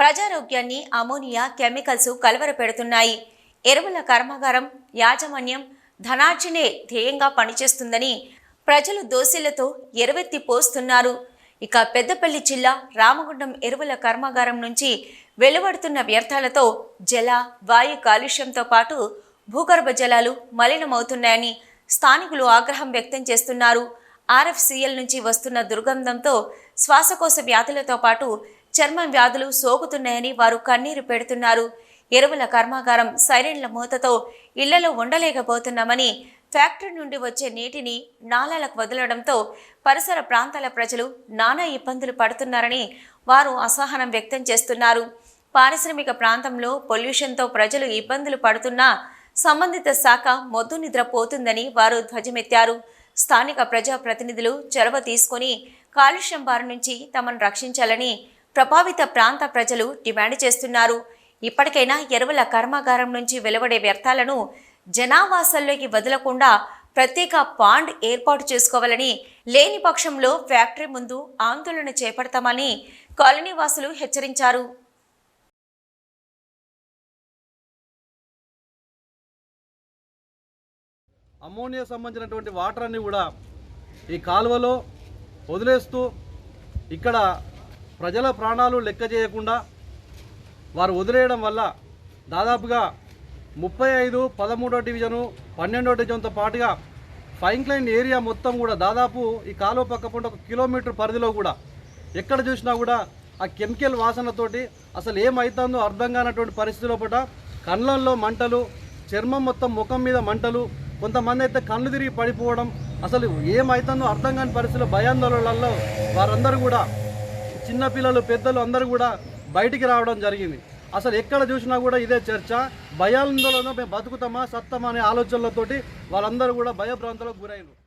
ప్రజారోగ్యాన్ని ammonia chemicals కలవరపెడుతున్నాయి. ఎరువుల కర్మాగారం యాజమాన్యం ధనార్జనే ధ్యేయంగా పనిచేస్తుందని ప్రజలు దోసిళ్ళతో ఎరువెత్తి పోస్తున్నారు. ఇక పెద్దపల్లి జిల్లా రామగుండం ఎరువుల కర్మాగారం నుంచి వెలువడుతున్న వ్యర్థాలతో జల వాయు కాలుష్యంతో పాటు భూగర్భ జలాలు మలినమవుతున్నాయని స్థానికులు ఆగ్రహం వ్యక్తం చేస్తున్నారు. ఆర్ఎఫ్సిఎల్ నుంచి వస్తున్న దుర్గంధంతో శ్వాసకోశ వ్యాధులతో పాటు చర్మం వ్యాధులు సోకుతున్నాయని వారు కన్నీరు పెడుతున్నారు. ఎరువుల కర్మాగారం సైరన్ల మూతతో ఇళ్ళలో ఉండలేకపోతున్నామని ఫ్యాక్టరీ నుండి వచ్చే నీటిని నాలాలకు వదలడంతో పరిసర ప్రాంతాల ప్రజలు నానా ఇబ్బందులు పడుతున్నారని వారు అసహనం వ్యక్తం చేస్తున్నారు. పారిశ్రామిక ప్రాంతంలో పొల్యూషన్తో ప్రజలు ఇబ్బందులు పడుతున్నా సంబంధిత శాఖ మొద్దు నిద్రపోతుందని వారు ధ్వజమెత్తారు. స్థానిక ప్రజాప్రతినిధులు చొరవ తీసుకొని కాలుష్యం బారి నుంచి తమను రక్షించాలని ప్రభావిత ప్రాంత ప్రజలు డిమాండ్ చేస్తున్నారు. ఇప్పటికైనా ఎరువుల కర్మాగారం నుంచి వెలువడే వ్యర్థాలను జనావాసాల్లోకి వదలకుండా ప్రత్యేక పాండ్ ఏర్పాటు చేసుకోవాలని లేని పక్షంలో ఫ్యాక్టరీ ముందు ఆందోళన చేపడతామని కాలనీ వాసులు హెచ్చరించారు. అమ్మోనియా సంబంధించినటువంటి వాటర్ అన్ని కూడా ఈ కాలువలో వదిలేస్తూ ఇక్కడ ప్రజల ప్రాణాలు లెక్క చేయకుండా వారు వదిలేయడం వల్ల దాదాపుగా ముప్పై ఐదు పదమూడో డివిజను పన్నెండో డివిజన్తో పాటుగా ఫైన్క్లైన్ ఏరియా మొత్తం కూడా దాదాపు ఈ కాలువ పక్క ఒక కిలోమీటర్ పరిధిలో కూడా ఎక్కడ చూసినా కూడా ఆ కెమికల్ వాసనతోటి అసలు ఏమవుతుందో అర్థం కానటువంటి పరిస్థితిలో పూట కళ్ళల్లో మంటలు చర్మం మొత్తం ముఖం మీద మంటలు కొంతమంది అయితే కళ్ళు తిరిగి పడిపోవడం అసలు ఏమవుతుందో అర్థం కాని పరిస్థితుల భయాందోళనలలో వారందరూ కూడా చిన్నపిల్లలు పెద్దలు అందరూ కూడా బయటికి రావడం జరిగింది. అసలు ఎక్కడ చూసినా కూడా ఇదే చర్చ. భయాందోళన మేము బతుకుతామా సత్తమా అనే ఆలోచనలతోటి వాళ్ళందరూ కూడా భయభ్రాంతులకు గురైన